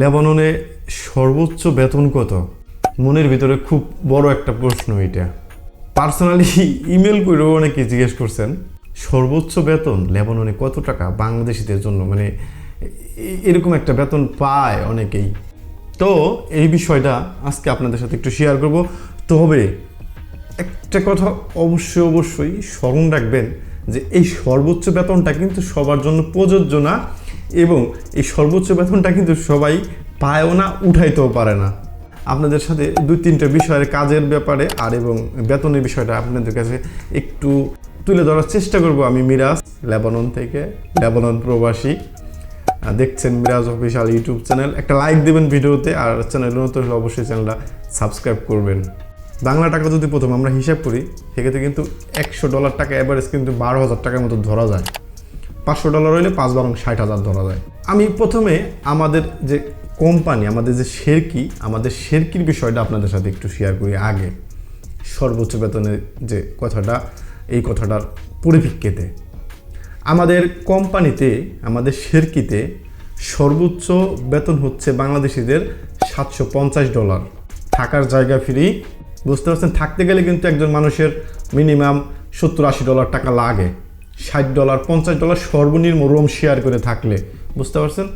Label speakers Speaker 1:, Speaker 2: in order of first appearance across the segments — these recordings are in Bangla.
Speaker 1: লেবাননে সর্বোচ্চ বেতন কত? মনের ভিতরে খুব বড় একটা প্রশ্ন এটা। পার্সোনালি ইমেল করেও অনেকে জিজ্ঞেস করছেন, সর্বোচ্চ বেতন লেবাননে কত টাকা বাংলাদেশিদের জন্য? মানে এরকম একটা বেতন পায় অনেকেই। তো এই বিষয়টা আজকে আপনাদের সাথে একটু শেয়ার করব। তবে একটা কথা অবশ্যই অবশ্যই স্মরণ রাখবেন যে এই সর্বোচ্চ বেতনটা কিন্তু সবার জন্য প্রযোজ্য না। এবং এই সর্বোচ্চ বেতনটা কিন্তু সবাই পায়ও না, উঠাইতেও পারে না। আপনাদের সাথে দুই তিনটা বিষয়ের কাজের ব্যাপারে আর এবং বেতনের বিষয়টা আপনাদের কাছে একটু তুলে ধরার চেষ্টা করব আমি মিরাজ, লেবানন থেকে লেবানন প্রবাসী। দেখছেন মিরাজ অফিসিয়াল ইউটিউব চ্যানেল। একটা লাইক দেবেন ভিডিওতে আর চ্যানেল নতুন হলে অবশ্যই চ্যানেলটা সাবস্ক্রাইব করবেন। বাংলা টাকা যদি প্রথম আমরা হিসাব করি, সেক্ষেত্রে কিন্তু একশো ডলার টাকা অ্যাভারেজ কিন্তু বারো হাজার টাকার মতো ধরা যায়। পাঁচশো ডলার হইলে পাঁচ বারং ষাট হাজার ধরা যায়। আমি প্রথমে আমাদের যে কোম্পানি আমাদের যে শেরকি, আমাদের শেরকির বিষয়টা আপনাদের সাথে একটু শেয়ার করি আগে। সর্বোচ্চ বেতনের যে কথাটা, এই কথাটার পরিপ্রেক্ষিতে। আমাদের কোম্পানিতে আমাদের শেরকিতে সর্বোচ্চ বেতন হচ্ছে বাংলাদেশিদের সাতশো পঞ্চাশ ডলার। থাকার জায়গা ফ্রি বুঝতে পারছেন? থাকতে গেলে কিন্তু একজন মানুষের মিনিমাম সত্তর আশি ডলার টাকা লাগে। ষাট ডলার, পঞ্চাশ ডলার সর্বনিম্ন রুম শেয়ার করে থাকলে, বুঝতে পারছেন?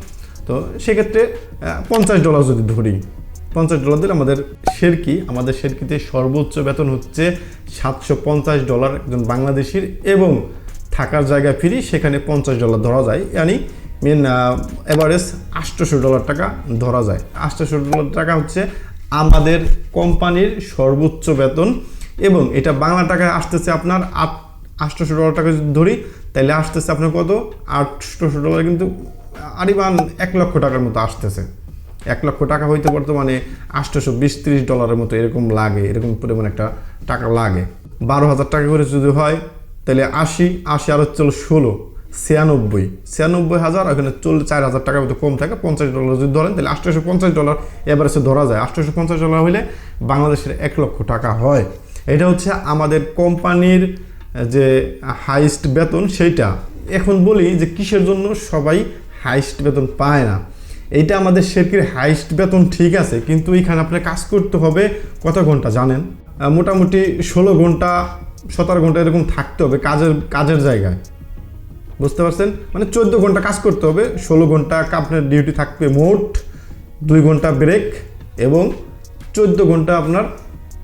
Speaker 1: তো সেক্ষেত্রে পঞ্চাশ ডলার যদি ধরি, পঞ্চাশ ডলার দিলে আমাদের শেরকি আমাদের শেরকিতে সর্বোচ্চ বেতন হচ্ছে সাতশো পঞ্চাশ ডলার একজন বাংলাদেশির এবং থাকার জায়গা ফিরি, সেখানে পঞ্চাশ ডলার ধরা যায়। ইয়ানি মেন এভারেজ আটশোশো ডলার টাকা ধরা যায়। আটশোশো ডলার টাকা হচ্ছে আমাদের কোম্পানির সর্বোচ্চ বেতন এবং এটা বাংলা টাকায় আসতেছে আপনার আট আটশোশো ডলার টাকা যদি ধরি তাহলে আসতেছে আপনার কত? আটশোশো ডলার কিন্তু আরিবান এক লক্ষ টাকার মতো আসতেছে। এক লক্ষ টাকা হইতে বর্তমানে আটশোশো বিশ ত্রিশ ডলারের মতো এরকম লাগে, এরকম পরিমাণ একটা টাকা লাগে। বারো হাজার টাকা করে যদি হয় তাহলে আশি আশি আর হচ্ছে ষোলো, ছিয়ানব্বই। ছিয়ানব্বই হাজার, ওখানে চল্লিশ, চার হাজার টাকার মতো কম থাকে, পঞ্চাশ ডলার যদি ধরেন তাহলে আটশোশো পঞ্চাশ ডলার এবারে ধরা যায়। আটশোশো পঞ্চাশ ডলার হলে বাংলাদেশের এক লক্ষ টাকা হয়। এটা হচ্ছে আমাদের কোম্পানির যে হাইস্ট বেতন সেইটা। এখন বলি যে কিসের জন্য সবাই হাইস্ট বেতন পায় না। এইটা আমাদের শেরকির হাইস্ট বেতন ঠিক আছে, কিন্তু এইখানে আপনার কাজ করতে হবে কত ঘণ্টা জানেন? মোটামুটি ষোলো ঘণ্টা, সতেরো ঘণ্টা এরকম থাকতে হবে কাজের কাজের জায়গায়। বুঝতে পারছেন? মানে চোদ্দ ঘণ্টা কাজ করতে হবে, ষোলো ঘণ্টা আপনার ডিউটি থাকবে মোট দুই ঘণ্টা ব্রেক এবং চোদ্দ ঘণ্টা আপনার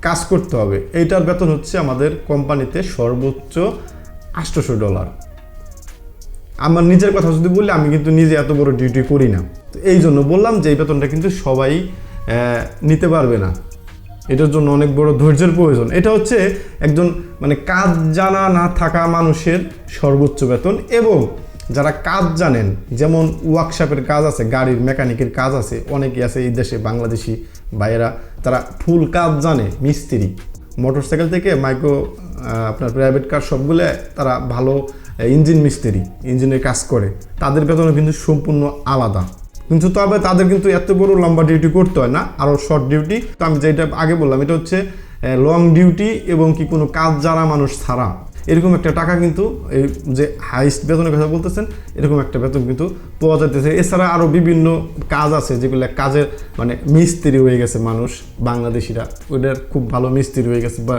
Speaker 1: কাজ করতে হবে। এইটার বেতন হচ্ছে আমাদের কোম্পানিতে সর্বোচ্চ আটশোশো ডলার। আমার নিজের কথা যদি বলি, আমি কিন্তু নিজে এত বড় ডিউটি করি না। তো এই জন্য বললাম যে, এই বেতনটা কিন্তু সবাই নিতে পারবে না। এটার জন্য অনেক বড় ধৈর্যের প্রয়োজন। এটা হচ্ছে একজন মানে কাজ জানা না থাকা মানুষের সর্বোচ্চ বেতন এবং যারা কাজ জানেন, যেমন ওয়ার্কশপের কাজ আছে, গাড়ির মেকানিকের কাজ আছে, অনেকেই আছে এই দেশে, বাংলাদেশি ভাইয়েরা, তারা ফুল কাজ জানে, মিস্ত্রি। মোটরসাইকেল থেকে মাইক্রো আপনার প্রাইভেট কার সবগুলো তারা ভালো ইঞ্জিন মিস্ত্রি ইঞ্জিনের কাজ করে। তাদের বেতন কিন্তু সম্পূর্ণ আলাদা। কিন্তু তবে তাদের কিন্তু এত বড় লম্বা ডিউটি করতে হয় না আরও শর্ট ডিউটি তো আমি যেটা আগে বললাম, এটা হচ্ছে লং ডিউটি এবং কি কোনো কাজ জানা মানুষ ছাড়া। এরকম একটা টাকা কিন্তু এই যে হাইস্ট বেতনের কথা বলতেছেন, এরকম একটা বেতন কিন্তু পাওয়া যাইতেছে। এছাড়া আরও বিভিন্ন কাজ আছে, যেগুলো কাজের মানে মিস্ত্রি হয়ে গেছে মানুষ, বাংলাদেশিরা। ওদের খুব ভালো মিস্ত্রি হয়ে গেছে বা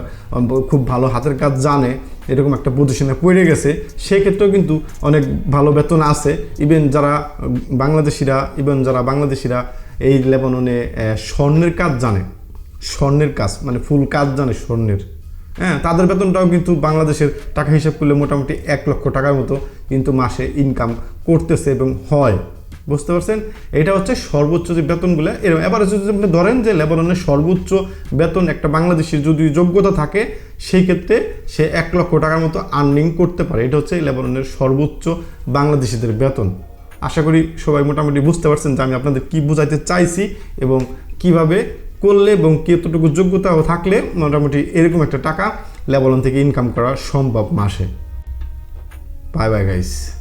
Speaker 1: খুব ভালো হাতের কাজ জানে, এরকম একটা পজিশনে পড়ে গেছে। সেক্ষেত্রেও কিন্তু অনেক ভালো বেতন আছে। ইভেন যারা বাংলাদেশিরা ইভেন যারা বাংলাদেশিরা এই লেবাননে স্বর্ণের কাজ জানে। স্বর্ণের কাজ মানে ফুল কাজ জানে স্বর্ণের। হ্যাঁ তাদের বেতনটাও কিন্তু বাংলাদেশের টাকা হিসাব করলে মোটামুটি এক লক্ষ টাকার মতো কিন্তু মাসে ইনকাম করতেছে এবং হয়। বুঝতে পারছেন? এটা হচ্ছে সর্বোচ্চ যে বেতনগুলো। এরকম এবারে যদি আপনি ধরেন যে লেবাননের সর্বোচ্চ বেতন একটা বাংলাদেশের যদি যোগ্যতা থাকে, সেই ক্ষেত্রে সে এক লক্ষ টাকার মতো আর্নিং করতে পারে। এটা হচ্ছে লেবাননের সর্বোচ্চ বাংলাদেশিদের বেতন। আশা করি সবাই মোটামুটি বুঝতে পারছেন যে আমি আপনাদের কি বোঝাইতে চাইছি এবং কীভাবে করলে এবং কতটুকু যোগ্যতাও থাকলে মোটামুটি এরকম একটা টাকা লেবলন থেকে ইনকাম করা সম্ভব মাসে। Bye bye guys